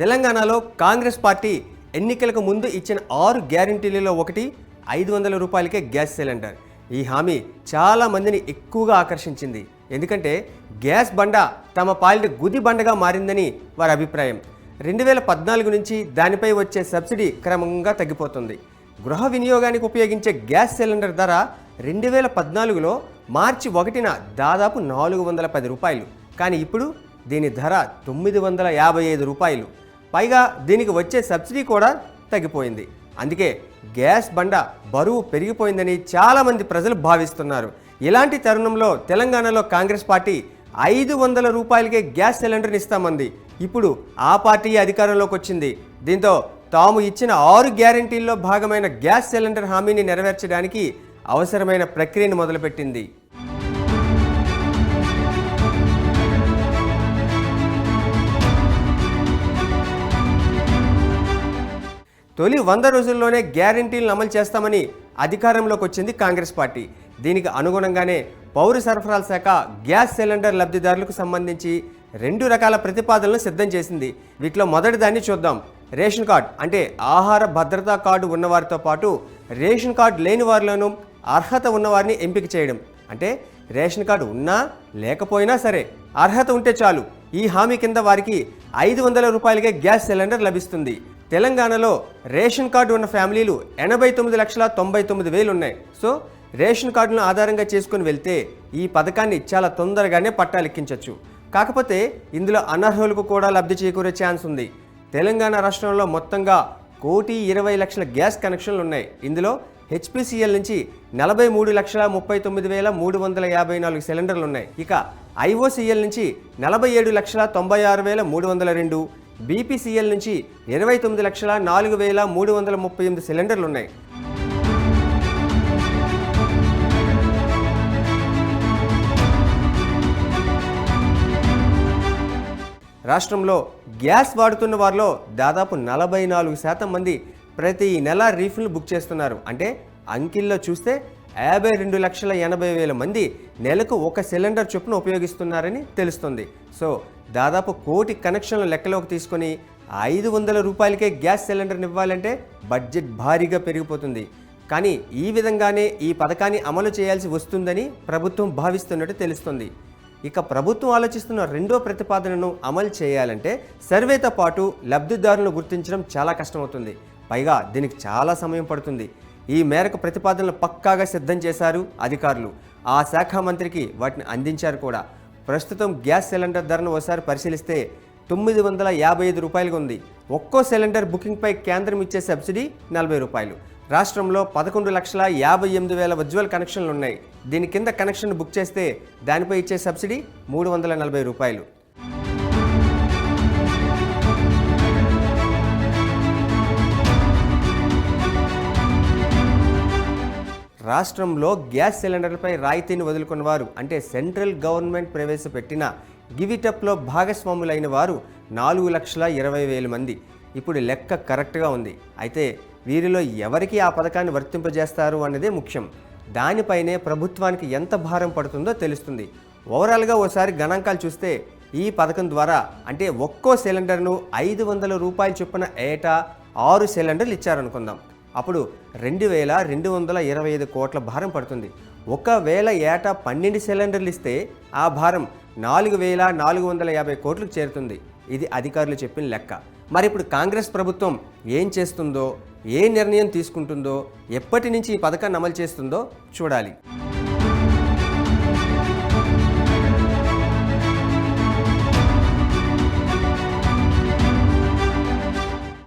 తెలంగాణలో కాంగ్రెస్ పార్టీ ఎన్నికలకు ముందు ఇచ్చిన ఆరు గ్యారంటీలలో ఒకటి ఐదు వందల రూపాయలకే గ్యాస్ సిలిండర్. ఈ హామీ చాలా మందిని ఎక్కువగా ఆకర్షించింది. ఎందుకంటే గ్యాస్ బండ తమ పాలిట గుది బండగా మారిందని వారి అభిప్రాయం. రెండు వేల పద్నాలుగు నుంచి దానిపై వచ్చే సబ్సిడీ క్రమంగా తగ్గిపోతుంది. గృహ వినియోగానికి ఉపయోగించే గ్యాస్ సిలిండర్ ధర రెండు వేల పద్నాలుగులో మార్చి ఒకటిన దాదాపు నాలుగు వందల పది రూపాయలు. కానీ ఇప్పుడు దీని ధర తొమ్మిది వందల యాభై ఐదు రూపాయలు. పైగా దీనికి వచ్చే సబ్సిడీ కూడా తగ్గిపోయింది. అందుకే గ్యాస్ బండ బరువు పెరిగిపోయిందని చాలామంది ప్రజలు భావిస్తున్నారు. ఇలాంటి తరుణంలో తెలంగాణలో కాంగ్రెస్ పార్టీ ఐదు వందల రూపాయలకే గ్యాస్ సిలిండర్ని ఇస్తామంది. ఇప్పుడు ఆ పార్టీ అధికారంలోకి వచ్చింది. దీంతో తాము ఇచ్చిన ఆరు గ్యారంటీల్లో భాగమైన గ్యాస్ సిలిండర్ హామీని నెరవేర్చడానికి అవసరమైన ప్రక్రియను మొదలుపెట్టింది. తొలి వంద రోజుల్లోనే గ్యారంటీలను అమలు చేస్తామని అధికారంలోకి వచ్చింది కాంగ్రెస్ పార్టీ. దీనికి అనుగుణంగానే పౌర సరఫరాల శాఖ గ్యాస్ సిలిండర్ లబ్ధిదారులకు సంబంధించి రెండు రకాల ప్రతిపాదనలు సిద్ధం చేసింది. వీటిలో మొదటి దాన్ని చూద్దాం. రేషన్ కార్డ్ అంటే ఆహార భద్రతా కార్డు ఉన్నవారితో పాటు రేషన్ కార్డు లేని వారిలోనూ అర్హత ఉన్నవారిని ఎంపిక చేయడం. అంటే రేషన్ కార్డు ఉన్నా లేకపోయినా సరే అర్హత ఉంటే చాలు. ఈ హామీ కింద వారికి ఐదు వందల రూపాయలకే గ్యాస్ సిలిండర్ లభిస్తుంది. తెలంగాణలో రేషన్ కార్డు ఉన్న ఫ్యామిలీలు ఎనభై తొమ్మిది లక్షల తొంభై తొమ్మిది వేలు ఉన్నాయి సో రేషన్ కార్డును ఆధారంగా చేసుకుని వెళ్తే ఈ పథకాన్ని చాలా తొందరగానే పట్టాలెక్కించవచ్చు కాకపోతే ఇందులో అనర్హులకు కూడా లబ్ధి చేకూరే ఛాన్స్ ఉంది. తెలంగాణ రాష్ట్రంలో మొత్తంగా కోటి ఇరవై లక్షల గ్యాస్ కనెక్షన్లు ఉన్నాయి. ఇందులో హెచ్పిసిఎల్ నుంచి నలభై మూడు లక్షల ముప్పై తొమ్మిది వేల మూడు వందల యాభై నాలుగు సిలిండర్లు ఉన్నాయి. ఇక ఐఓసిఎల్ నుంచి నలభై ఏడు లక్షల తొంభై ఆరు వేల మూడు వందల రెండు బీపీసీఎల్ నుంచి ఇరవై తొమ్మిది లక్షల నాలుగు వేల మూడు వందల ముప్పై ఎనిమిది సిలిండర్లు ఉన్నాయి రాష్ట్రంలో గ్యాస్ వాడుతున్న వారిలో దాదాపు నలభై నాలుగు శాతం మంది ప్రతి నెల రీఫిల్ బుక్ చేస్తున్నారు. అంటే అంకిల్లో చూస్తే యాభై రెండు లక్షల ఎనభై వేల మంది నెలకు ఒక సిలిండర్ చొప్పున ఉపయోగిస్తున్నారని తెలుస్తుంది. సో దాదాపు కోటి కనెక్షన్లు లెక్కలోకి తీసుకొని ఐదు వందల రూపాయలకే గ్యాస్ సిలిండర్ని ఇవ్వాలంటే బడ్జెట్ భారీగా పెరిగిపోతుంది. కానీ ఈ విధంగానే ఈ పథకాన్ని అమలు చేయాల్సి వస్తుందని ప్రభుత్వం భావిస్తున్నట్టు తెలుస్తుంది. ఇక ప్రభుత్వం ఆలోచిస్తున్న రెండో ప్రతిపాదనను అమలు చేయాలంటే సర్వేతో పాటు లబ్ధిదారులను గుర్తించడం చాలా కష్టమవుతుంది. పైగా దీనికి చాలా సమయం పడుతుంది. ఈ మేరకు ప్రతిపాదనలు పక్కాగా సిద్ధం చేశారు అధికారులు. ఆ శాఖ మంత్రికి వాటిని అందించారు కూడా. ప్రస్తుతం గ్యాస్ సిలిండర్ ధరను ఒకసారి పరిశీలిస్తే తొమ్మిది వందల యాభై ఐదు రూపాయలుగా ఉంది. ఒక్కో సిలిండర్ బుకింగ్పై కేంద్రం ఇచ్చే సబ్సిడీ నలభై రూపాయలు. రాష్ట్రంలో పదకొండు లక్షల యాభై ఎనిమిది వేల ఉజ్వల్ కనెక్షన్లు ఉన్నాయి. దీని కింద కనెక్షన్ బుక్ చేస్తే దానిపై ఇచ్చే సబ్సిడీ మూడు వందల నలభై రూపాయలు. రాష్ట్రంలో గ్యాస్ సిలిండర్లపై రాయితీని వదులుకున్న వారు అంటే సెంట్రల్ గవర్నమెంట్ ప్రవేశపెట్టిన గివిటప్లో భాగస్వాములైన వారు నాలుగు లక్షల ఇరవై వేల మంది. ఇప్పుడు లెక్క కరెక్ట్గా ఉంది. అయితే వీరిలో ఎవరికి ఆ పథకాన్ని వర్తింపజేస్తారు అన్నదే ముఖ్యం. దానిపైనే ప్రభుత్వానికి ఎంత భారం పడుతుందో తెలుస్తుంది. ఓవరాల్గా ఓసారి గణాంకాలు చూస్తే ఈ పథకం ద్వారా అంటే ఒక్కో సిలిండర్ను ఐదు వందల రూపాయలు చొప్పున ఏటా ఆరు సిలిండర్లు ఇచ్చారనుకుందాం. అప్పుడు రెండు వేల రెండు వందల ఇరవై ఐదు కోట్ల భారం పడుతుంది. ఒకవేళ ఏటా పన్నెండు సిలిండర్లు ఇస్తే ఆ భారం నాలుగు వేల నాలుగు వందల యాభై కోట్లకు చేరుతుంది. ఇది అధికారులు చెప్పిన లెక్క. మరి ఇప్పుడు కాంగ్రెస్ ప్రభుత్వం ఏం చేస్తుందో ఏ నిర్ణయం తీసుకుంటుందో ఎప్పటి నుంచి ఈ పథకాన్ని అమలు చేస్తుందో చూడాలి.